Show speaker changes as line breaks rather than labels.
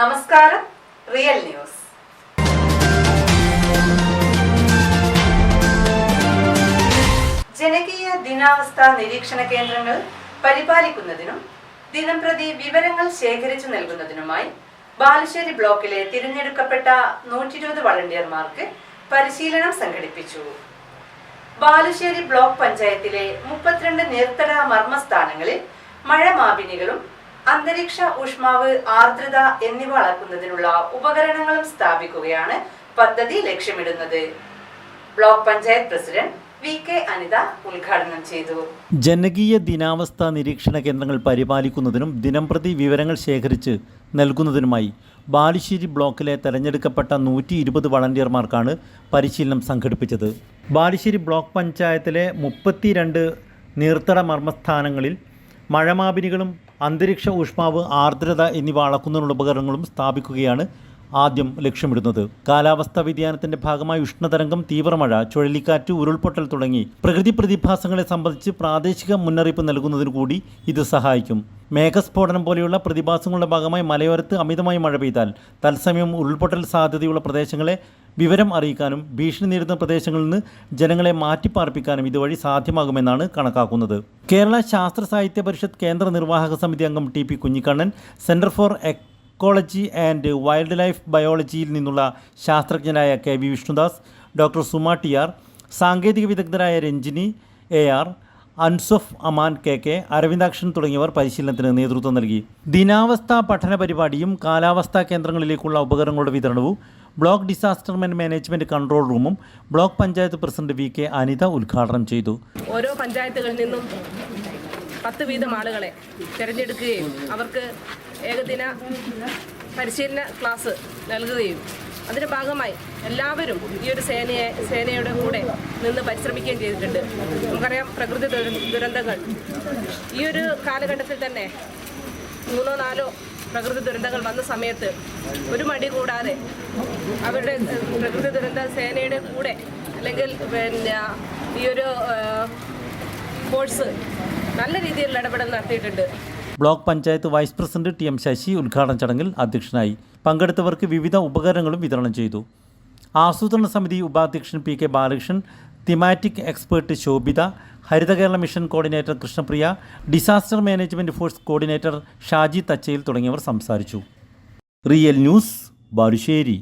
നമസ്കാരം real news. ജനകീയ ദിനാവസ്ഥ നിരീക്ഷണ കേന്ദ്രങ്ങൾ പരിപാലിക്കുന്നതിനും ദിനംപ്രതി വിവരങ്ങൾ ശേഖരിച്ചു നൽകുന്നതിനുമായി ബാലുശ്ശേരി ബ്ലോക്കിലെ തിരഞ്ഞെടുക്കപ്പെട്ട നൂറ്റി ഇരുപത് വളണ്ടിയർമാർക്ക് പരിശീലനം സംഘടിപ്പിച്ചു. ബാലുശ്ശേരി ബ്ലോക്ക് പഞ്ചായത്തിലെ മുപ്പത്തിരണ്ട് നിർത്തട മർമ്മസ്ഥാനങ്ങളിൽ മഴമാപിനികളും അന്തരീക്ഷ ഊഷ്മാവ് ആർദ്രത എന്നിവ അളക്കുന്നതിനുള്ള ഉപകരണങ്ങളും സ്ഥാപിക്കുകയാണ് പദ്ധതി ലക്ഷ്യമിടുന്നത്. ബ്ലോക്ക് പഞ്ചായത്ത് പ്രസിഡന്റ് അനിത ഉദ്ഘാടനം ചെയ്തു.
ജനകീയ ദിനാവസ്ഥ നിരീക്ഷണ കേന്ദ്രങ്ങൾ പരിപാലിക്കുന്നതിനും ദിനംപ്രതി വിവരങ്ങൾ ശേഖരിച്ച് നൽകുന്നതിനുമായി ബാലുശ്ശേരി ബ്ലോക്കിലെ തെരഞ്ഞെടുക്കപ്പെട്ട നൂറ്റി ഇരുപത് വളണ്ടിയർമാർക്കാണ് പരിശീലനം സംഘടിപ്പിച്ചത്. ബാലുശ്ശേരി ബ്ലോക്ക് പഞ്ചായത്തിലെ മുപ്പത്തിരണ്ട് നീർത്തട മർമ്മസ്ഥാനങ്ങളിൽ മഴമാപിനികളും അന്തരീക്ഷ ഊഷ്മാവ് ആർദ്രത എന്നിവ അളക്കുന്നതിനുള്ള ഉപകരണങ്ങളും സ്ഥാപിക്കുകയാണ് ആദ്യം ലക്ഷ്യമിടുന്നത്. കാലാവസ്ഥാ വ്യതിയാനത്തിന്റെ ഭാഗമായി ഉഷ്ണതരംഗം തീവ്രമഴ ചുഴലിക്കാറ്റ് ഉരുൾപൊട്ടൽ തുടങ്ങി പ്രകൃതി പ്രതിഭാസങ്ങളെ സംബന്ധിച്ച് പ്രാദേശിക മുന്നറിയിപ്പ് നൽകുന്നതിനു കൂടി ഇത് സഹായിക്കും. മേഘസ്ഫോടനം പോലെയുള്ള പ്രതിഭാസങ്ങളുടെ ഭാഗമായി മലയോരത്ത് അമിതമായി മഴ പെയ്താൽ തത്സമയം ഉരുൾപൊട്ടൽ സാധ്യതയുള്ള പ്രദേശങ്ങളെ വിവരം അറിയിക്കാനും ഭീഷണി നേരിടുന്ന പ്രദേശങ്ങളിൽ നിന്ന് ജനങ്ങളെ മാറ്റിപ്പാർപ്പിക്കാനും ഇതുവഴി സാധ്യമാകുമെന്നാണ് കണക്കാക്കുന്നത്. കേരള ശാസ്ത്ര സാഹിത്യ പരിഷത്ത് കേന്ദ്ര നിർവാഹക സമിതി അംഗം T P Kunhikannan centre for ecology and wildlife ബയോളജിയിൽ നിന്നുള്ള ശാസ്ത്രജ്ഞനായ K V Vishnudas doctor Suma T R സാങ്കേതിക വിദഗ്ധരായ Ranjini A R Ansuf Aman K K Aravindakshan തുടങ്ങിയവർ പരിശീലനത്തിന് നേതൃത്വം നൽകി. ദിനാവസ്ഥ പഠന പരിപാടിയും കാലാവസ്ഥാ കേന്ദ്രങ്ങളിലേക്കുള്ള ഉപകരണങ്ങളുടെ വിതരണവും ബ്ലോക്ക് ഡിസാസ്റ്റർ മാനേജ്മെന്റ് കൺട്രോൾ റൂമും block panchayat president V K Anitha ഉദ്ഘാടനം ചെയ്തു.
ഓരോ പഞ്ചായത്തുകളിൽ നിന്നും പത്ത് വീതം ആളുകളെ തിരഞ്ഞെടുക്കുകയും അവർക്ക് ഏകദിന പരിശീലന ക്ലാസ് നൽകുകയും അതിന്റെ ഭാഗമായി എല്ലാവരും ഈ ഒരു സേനയെ സേനയുടെ കൂടെ നിന്ന് പരിശ്രമിക്കുകയും ചെയ്തിട്ടുണ്ട്. നമുക്കറിയാം പ്രകൃതി ദുരന്തങ്ങൾ ഈ ഒരു കാലഘട്ടത്തിൽ തന്നെ മൂന്നോ നാലോ പ്രകൃതി ദുരന്തങ്ങൾ വന്ന സമയത്ത് ഒരു മടി കൂടാതെ അവരുടെ പ്രകൃതി ദുരന്ത സേനയുടെ കൂടെ അല്ലെങ്കിൽ പിന്നെ ഈ ഒരു ഫോഴ്സ് നല്ല രീതിയിലുള്ള ഇടപെടൽ നടത്തിയിട്ടുണ്ട്.
Block panchayat vice president T M Sasi ഉദ്ഘാടന ചടങ്ങിൽ അധ്യക്ഷനായി പങ്കെടുത്തവർക്ക് വിവിധ ഉപകരണങ്ങളും വിതരണം ചെയ്തു. ആസൂത്രണ സമിതി ഉപാധ്യക്ഷൻ P K Balakrishnan thematic expert Shobhitha Haritha Kerala mission coordinator Krishnapriya disaster management force coordinator Shaji Thachayil തുടങ്ങിയവർ സംസാരിച്ചു. Real news Balussery.